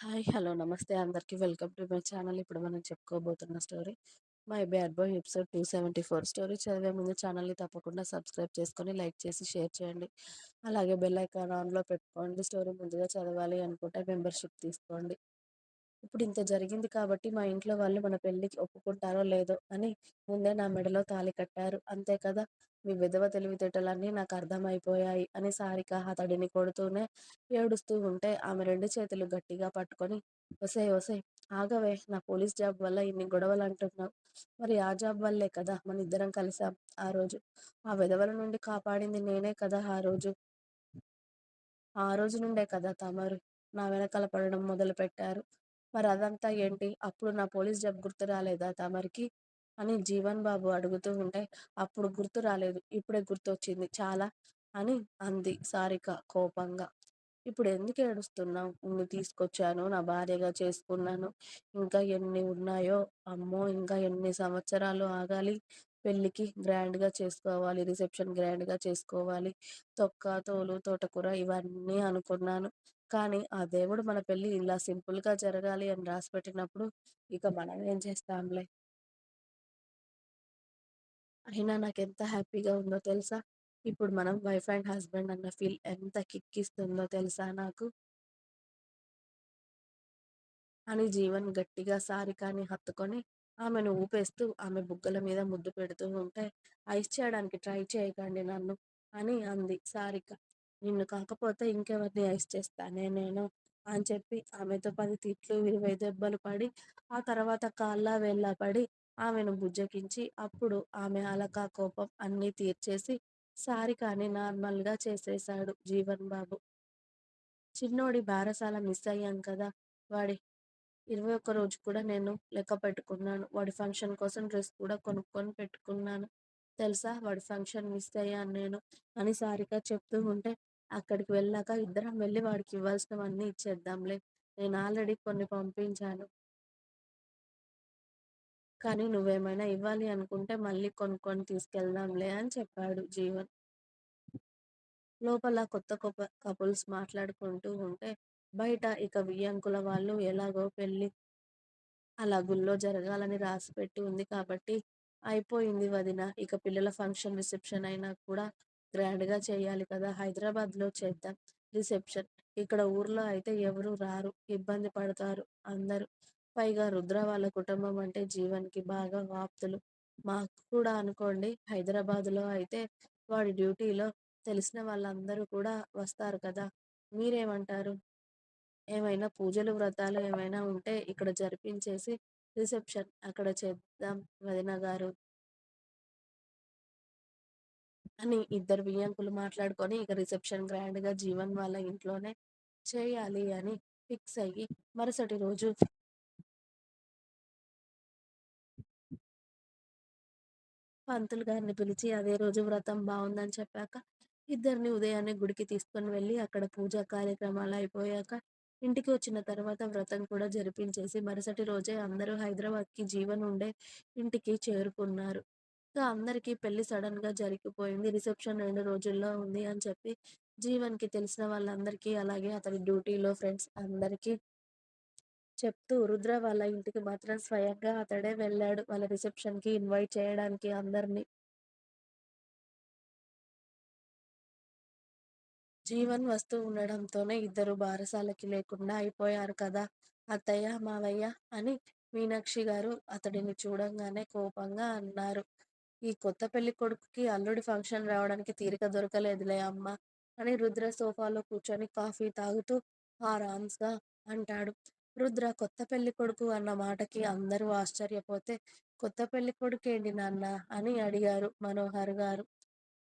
Hi. Hello. నమస్తే అందరికీ welcome to my channel. ఇప్పుడు మనం చెప్పుకోబోతున్న story 'my bad boy' episode 274 story చదివే ముందు ఛానల్‌ని తప్పకుండా సబ్స్క్రైబ్ చేసుకొని, లైక్ చేసి, షేర్ చేయండి. అలాగే బెల్ ఐకాన్ ఆన్‌లో పెట్టుకోండి. స్టోరీ ముందుగా చదవాలి అనుకుంటే మెంబర్‌షిప్ తీసుకోండి. ఇప్పుడు ఇంత జరిగింది కాబట్టి మా ఇంట్లో వాళ్ళు మన పెళ్ళికి ఒప్పుకుంటారో లేదో అని ముందే నా మెడలో తాళి కట్టారు. అంతే కదా! మీ విధవ తెలివితేటలన్నీ నాకు అర్థమైపోయాయి అని సారిక అతడిని కొడుతూనే ఏడుస్తూ ఉంటే ఆమె రెండు చేతులు గట్టిగా పట్టుకొని ఒసేయ్ ఒసేయ్ ఆగవే నా పోలీస్ జాబ్ వల్ల ఇన్ని గొడవలు అంటున్నావు మరి ఆ జాబ్ వల్లే కదా మనిద్దరం కలిసాం ఆ రోజు. ఆ విధవల నుండి కాపాడింది నేనే కదా ఆ రోజు. ఆ రోజు నుండే కదా తమరు నా వెనకాల పడడం మొదలుపెట్టారు. మరి అదంతా ఏంటి? అప్పుడు నా పోలీస్ జాబ్ గుర్తు రాలేదా తమరికి? అని జీవన్ బాబు అడుగుతూ ఉంటే అప్పుడు గుర్తు రాలేదు. ఇప్పుడే గుర్తొచ్చింది చాలా అని అంది సారిక కోపంగా. ఇప్పుడు ఎందుకు ఏడుస్తున్నావు? నిన్ను తీసుకొచ్చాను. నా భార్యగా చేసుకున్నాను. ఇంకా ఎన్ని ఉన్నాయో అమ్మో ఇంకా ఎన్ని సంవత్సరాలు ఆగాలి పెళ్ళికి గ్రాండ్‌గా చేసుకోవాలి. రిసెప్షన్ గ్రాండ్‌గా చేసుకోవాలి. తొక్క, తోలు, తోటకూర ఇవన్నీ అనుకున్నాను. కానీ ఆ దేవుడు మన పెళ్ళి ఇలా సింపుల్‌గా జరగాలి అని రాసిపెట్టినప్పుడు ఇక మనమేం చేస్తాంలే. అయినా నాకెంత హ్యాపీగా ఉందో తెలుసా? ఇప్పుడు మనం వైఫ్ అండ్ హస్బెండ్ అన్న ఫీల్ ఎంత కిక్కిస్తుందో తెలుసా నాకు? అని జీవన్ గట్టిగా సారికని హత్తుకొని ఆమెను ఊపేస్తూ ఆమె బుగ్గల మీద ముద్దు పెడుతూ ఉంటే ఐస్ చేయడానికి ట్రై చేయకండి నన్ను అని అంది సారిక. నిన్ను కాకపోతే ఇంకెవరిని ఐస్ చేస్తానే నేను అని చెప్పి ఆమెతో పది తిట్లు, ఇరవై దెబ్బలు పడి ఆ తర్వాత కాళ్ళ వెళ్ళా పడి ఆమెను బుజ్జగించి అప్పుడు ఆమె అలకా కోపం అన్నీ తీర్చేసి సారికని నార్మల్‌గా చేసేశాడు జీవన్ బాబు. చిన్నోడి బారసాల మిస్ అయ్యాం కదా! వాడి ఇరవై ఒక్క రోజు కూడా నేను లెక్క పెట్టుకున్నాను. వాడి ఫంక్షన్ కోసం డ్రెస్ కూడా కొనుక్కొని పెట్టుకున్నాను. తెలుసా వాడి ఫంక్షన్ మిస్ అయ్యాను నేను అని సారిగా చెప్తూ ఉంటే అక్కడికి వెళ్ళాక ఇద్దరం వెళ్ళి వాడికి ఇవ్వాల్సినవన్నీ ఇచ్చేద్దాంలే. నేను ఆల్రెడీ కొన్ని పంపించాను. కానీ నువ్వేమైనా ఇవ్వాలి అనుకుంటే మళ్ళీ కొనుక్కొని తీసుకెళ్దాంలే అని చెప్పాడు జీవన్. లోపల కొత్త కొప కపుల్స్ మాట్లాడుకుంటూ ఉంటే బయట ఇక వియ్యంకుల వాళ్ళు ఎలాగో పెళ్ళి అలా గుళ్ళో జరగాలని రాసిపెట్టి ఉంది కాబట్టి అయిపోయింది వదిన. ఇక పిల్లల ఫంక్షన్, రిసెప్షన్ అయినా కూడా గ్రాండ్‌గా చేయాలి కదా! హైదరాబాద్‌లో చేద్దాం రిసెప్షన్. ఇక్కడ ఊర్లో అయితే ఎవరు రారు. ఇబ్బంది పడతారు అందరూ. పైగా రుద్ర వాళ్ళ కుటుంబం అంటే జీవన్‌కి బాగా వాప్తులు మాకు కూడా అనుకోండి హైదరాబాద్‌లో అయితే వాడి డ్యూటీలో తెలిసిన వాళ్ళందరూ కూడా వస్తారు కదా! మీరేమంటారు? ఏమైనా పూజలు, వ్రతాలు ఏమైనా ఉంటే ఇక్కడ జరిపించేసి రిసెప్షన్ అక్కడ చేద్దాం వదిన గారు. అని ఇద్దరు బియ్యంకులు మాట్లాడుకొని ఇక రిసెప్షన్ గ్రాండ్‌గా జీవన్ వాళ్ళ ఇంట్లోనే చేయాలి అని ఫిక్స్ అయ్యి మరుసటి రోజు పంతులు గారిని పిలిచి అదే రోజు వ్రతం బాగుందని చెప్పాక ఇద్దరిని ఉదయాన్నే గుడికి తీసుకొని వెళ్ళి అక్కడ పూజా కార్యక్రమాలు అయిపోయాక ఇంటికి వచ్చిన తర్వాత వ్రతం కూడా జరిపించేసి మరుసటి రోజే అందరూ హైదరాబాద్‌కి జీవన్ ఉండే ఇంటికి చేరుకున్నారు. ఇంకా అందరికీ పెళ్ళి సడెన్‌గా జరిగిపోయింది. రిసెప్షన్ రెండు రోజుల్లో ఉంది అని చెప్పి జీవన్‌కి తెలిసిన వాళ్ళందరికీ అలాగే అతని డ్యూటీలో ఫ్రెండ్స్ అందరికీ చెప్తూ రుద్ర వాళ్ళ ఇంటికి మాత్రం స్వయంగా అతడే వెళ్ళాడు. వాళ్ళ రిసెప్షన్‌కి ఇన్వైట్ చేయడానికి అందరిని. జీవన్ వస్తూ ఉండడంతోనే ఇద్దరు బారసాలకి లేకుండా అయిపోయారు కదా! అత్తయ్య, మావయ్య అని మీనాక్షి గారు అతడిని చూడంగానే కోపంగా అన్నారు. ఈ కొత్త పెళ్ళి కొడుకుకి అల్లుడి ఫంక్షన్ రావడానికి తీరిక దొరకలేదులే అమ్మ అని రుద్ర సోఫాలో కూర్చొని కాఫీ తాగుతూ ఆరామ్స్‌గా అంటాడు. రుద్ర కొత్త పెళ్ళి కొడుకు అన్న మాటకి అందరూ ఆశ్చర్యపోతే కొత్త పెళ్ళికొడుకేంటి నాన్న అని అడిగారు మనోహర్ గారు.